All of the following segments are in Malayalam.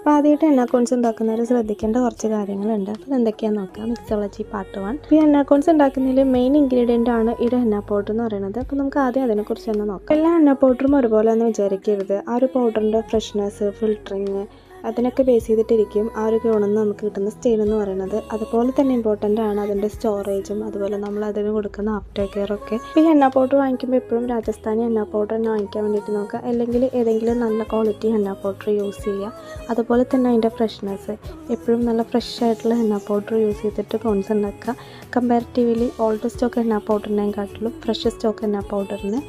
അപ്പോൾ ആദ്യമായിട്ട് എണ്ണ അക്കൗണ്ട്സ് ഉണ്ടാക്കുന്നവർ ശ്രദ്ധിക്കേണ്ട കുറച്ച് കാര്യങ്ങളുണ്ട്. അപ്പോൾ എന്തൊക്കെയാണെന്ന് നോക്കാം. മിക്സോളജി പാർട്ട് വൺ ഈ എണ്ണ അക്കൗണ്ട്സ് ഉണ്ടാക്കുന്നതിൽ മെയിൻ ഇൻഗ്രീഡിയന്റ് ആണ് ഈ എണ്ണ പൗഡർ എന്ന് പറയുന്നത്. അപ്പോൾ നമുക്ക് ആദ്യം അതിനെക്കുറിച്ച് തന്നെ നോക്കാം. എല്ലാ എണ്ണ പൗഡറും ഒരുപോലെ എന്ന് വിചാരിക്കരുത്. ആ ഒരു പൗഡറിന്റെ ഫ്രഷ്നെസ് ഫിൽറ്ററിങ് അതിനൊക്കെ ബേസ് ചെയ്തിട്ടിരിക്കും. ആ ഒരു ഗ്രോണിൽ നിന്ന് നമുക്ക് കിട്ടുന്ന സ്റ്റെയിൻ എന്ന് പറയുന്നത്. അതുപോലെ തന്നെ ഇമ്പോർട്ടന്റ് ആണ് അതിന്റെ സ്റ്റോറേജും അതുപോലെ നമ്മൾ അതിന് കൊടുക്കുന്ന ആഫ്റ്റർ കെയർ ഒക്കെ. ഈ എണ്ണ പൗഡർ വാങ്ങിക്കുമ്പോൾ എപ്പോഴും രാജസ്ഥാനി എണ്ണ പൗഡർ തന്നെ വാങ്ങിക്കാൻ വേണ്ടിയിട്ട് നോക്കുക. അല്ലെങ്കിൽ ഏതെങ്കിലും നല്ല ക്വാളിറ്റി എണ്ണ പൗഡർ യൂസ് ചെയ്യുക. അതുപോലെ തന്നെ അതിന്റെ ഫ്രഷ്നെസ് എപ്പോഴും നല്ല ഫ്രഷ് ആയിട്ടുള്ള എണ്ണ പൗഡർ യൂസ് ചെയ്തിട്ട് പോൺസ് ഉണ്ടാക്കുക. കമ്പാരിറ്റീവ്ലി ഓൾഡ് സ്റ്റോക്ക് എണ്ണ പൗഡറിനെക്കാട്ടിലും ഫ്രഷ് സ്റ്റോക്ക് എണ്ണ പൗഡറിന്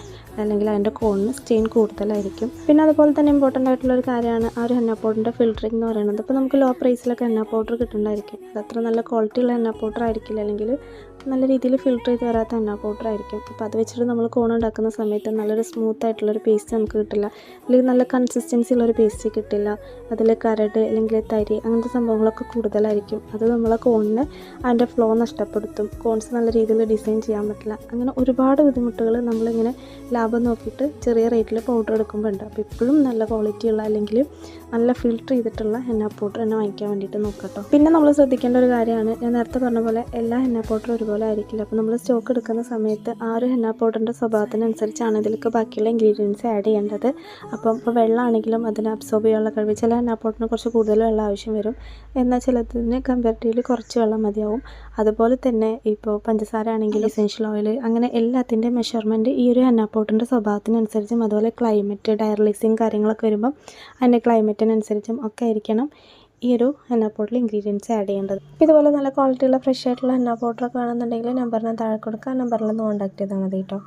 അല്ലെങ്കിൽ അതിന്റെ കോണിന് സ്റ്റെയിൻ കൂടുതലായിരിക്കും. പിന്നെ അതുപോലെ തന്നെ ഇമ്പോർട്ടന്റ് ആയിട്ടുള്ള ഒരു കാര്യമാണ് ആ ഒരു എണ്ണ പൗഡറിന്റെ ഫിൽറ്ററിംഗ് എന്ന് പറയുന്നത്. അപ്പോൾ നമുക്ക് ലോ പ്രൈസിലൊക്കെ എണ്ണ പൗഡർ കിട്ടുന്നതായിരിക്കും. അത് അത്ര നല്ല ക്വാളിറ്റി ഉള്ള എണ്ണ പൗഡർ ആയിരിക്കില്ല. അല്ലെങ്കിൽ നല്ല രീതിയിൽ ഫിൽറ്റർ ചെയ്ത് വരാത്ത എണ്ണ പൗഡർ ആയിരിക്കും. അപ്പോൾ അത് വെച്ചിട്ട് നമ്മൾ കോൺ ഉണ്ടാക്കുന്ന സമയത്ത് നല്ലൊരു സ്മൂത്ത് ആയിട്ടുള്ളൊരു പേസ്റ്റ് നമുക്ക് കിട്ടില്ല. അല്ലെങ്കിൽ നല്ല കൺസിസ്റ്റൻസി ഉള്ളൊരു പേസ്റ്റ് കിട്ടില്ല. അതിൽ കരട് അല്ലെങ്കിൽ തരി അങ്ങനത്തെ സംഭവങ്ങളൊക്കെ കൂടുതലായിരിക്കും. അത് നമ്മളെ കോണിന് അതിന്റെ ഫ്ലോ നഷ്ടപ്പെടുത്തും. കോൺസ് നല്ല രീതിയിൽ ഡിസൈൻ ചെയ്യാൻ പറ്റില്ല. അങ്ങനെ ഒരുപാട് ബുദ്ധിമുട്ടുകൾ നമ്മളിങ്ങനെ ലാഭം നോക്കിയിട്ട് ചെറിയ റേറ്റിൽ പൗഡർ എടുക്കുമ്പോൾ ഉണ്ട് അപ്പോൾ ഇപ്പോഴും നല്ല ക്വാളിറ്റി ഉള്ള അല്ലെങ്കിൽ നല്ല ഫിൽറ്റർ ചെയ്തിട്ടുള്ള ഹെന്ന പൗഡർ തന്നെ വാങ്ങിക്കാൻ വേണ്ടിയിട്ട് നോക്കട്ടോ. പിന്നെ നമ്മൾ ശ്രദ്ധിക്കേണ്ട ഒരു കാര്യമാണ് ഞാൻ നേരത്തെ പറഞ്ഞ പോലെ എല്ലാ ഹെന്ന പൗഡർ ഒരുപോലെ ആയിരിക്കില്ല. അപ്പോൾ നമ്മൾ സ്റ്റോക്ക് എടുക്കുന്ന സമയത്ത് ആ ഒരു ഹെന്ന പൗഡറിന്റെ സ്വഭാവത്തിനനുസരിച്ചാണ് ഇതിലേക്ക് ബാക്കിയുള്ള ഇൻഗ്രീഡിയൻസ് ആഡ് ചെയ്യേണ്ടത്. അപ്പം ഇപ്പോൾ വെള്ളമാണെങ്കിലും അതിനെ അബ്സോർബ് ചെയ്യാനുള്ള കഴിവ് ചില ഹെന്ന പൗഡറിന് കുറച്ച് കൂടുതൽ വെള്ളം ആവശ്യം വരും. എന്നാൽ ചിലതിന് കമ്പാരിറ്റീവ്ലി കുറച്ച് വെള്ളം മതിയാവും. അതുപോലെ തന്നെ ഇപ്പോൾ പഞ്ചസാര ആണെങ്കിൽ എസെൻഷ്യൽ ഓയിൽ അങ്ങനെ എല്ലാത്തിന്റെ മെഷർമെന്റ് ഈ ഒരു അന്നപ്പോട്ടിന്റെ സ്വഭാവത്തിനനുസരിച്ചും അതുപോലെ ക്ലൈമറ്റ് ഡയറലൈസിങ് കാര്യങ്ങളൊക്കെ വരുമ്പം അതിന്റെ ക്ലൈമറ്റിനനുസരിച്ചും ഒക്കെ ആയിരിക്കണം ഈ ഒരു എന്നപ്പോട്ടിൽ ഇൻഗ്രീഡിയൻസ് ആഡ് ചെയ്യേണ്ടത്. ഇതുപോലെ നല്ല ക്വാളിറ്റിയുള്ള ഫ്രഷ് ആയിട്ടുള്ള എണ്ണ പൗഡറൊക്കെ വേണമെന്നുണ്ടെങ്കിൽ നമ്പറിന് താഴെ കൊടുക്കുക. നമ്പറിൽ ഒന്ന് കോൺടാക്ട് ചെയ്താൽ മതി കേട്ടോ.